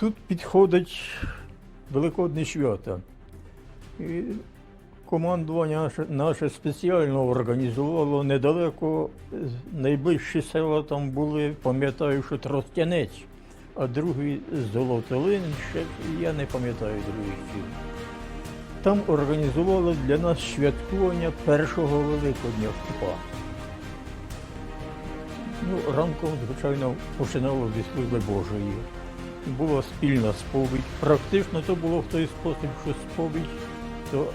Тут підходить Великодне свято. І командування наше, спеціально організувало недалеко найближчі села там були, пам'ятаю, що Тростянець, а другий Золотолин, ще я не пам'ятаю других сіл. Там організували для нас святкування першого Великодня Купа. Ну, ранком, звичайно, починало зі служби Божої. Була спільна сповідь. Практично то було в той спосіб, що сповідь, то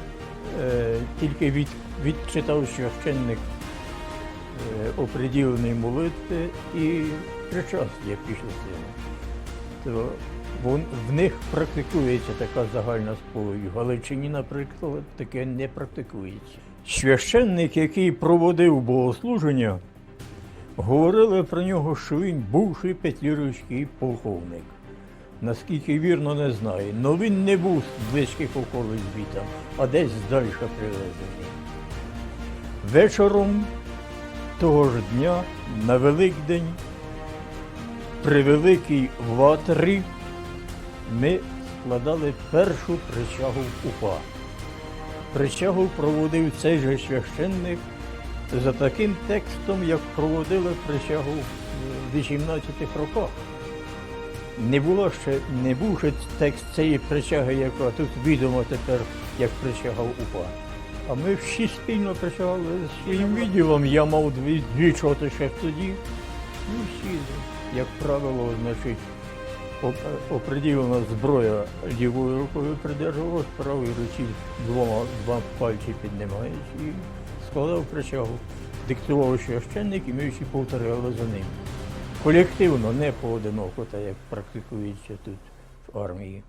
е, тільки від, відчитав священник е, оприділені молитви і причастя після цього. Вон, в них практикується така загальна сповідь. В Галичині, наприклад, таке не практикується. Священник, який проводив богослуження, говорили про нього, що він бувший петлюрівський полковник. Наскільки вірно, не знаю. Но він не був з близьких околиць звітам, а десь далі привезений. Вечором того ж дня на Великдень при Великій Ватрі ми складали першу присягу УПА. Присягу проводив цей же священник за таким текстом, як проводили присягу в 18-х роках. Не було ще, не був ще текст цієї присяги, яка тут відомо тепер, як присягав УПА. А ми всі спільно присягали з своїм відділом. Я мав дві, дві чоти ще тоді. Ну, всі, як правило, значить, оприділена зброя лівою рукою придержувалась, правою руці двома два пальці піднімаєш і складав присягу. Диктував священник, і ми всі повторяли за ним. Колективно, не поодиноко, так як практикується тут в армії.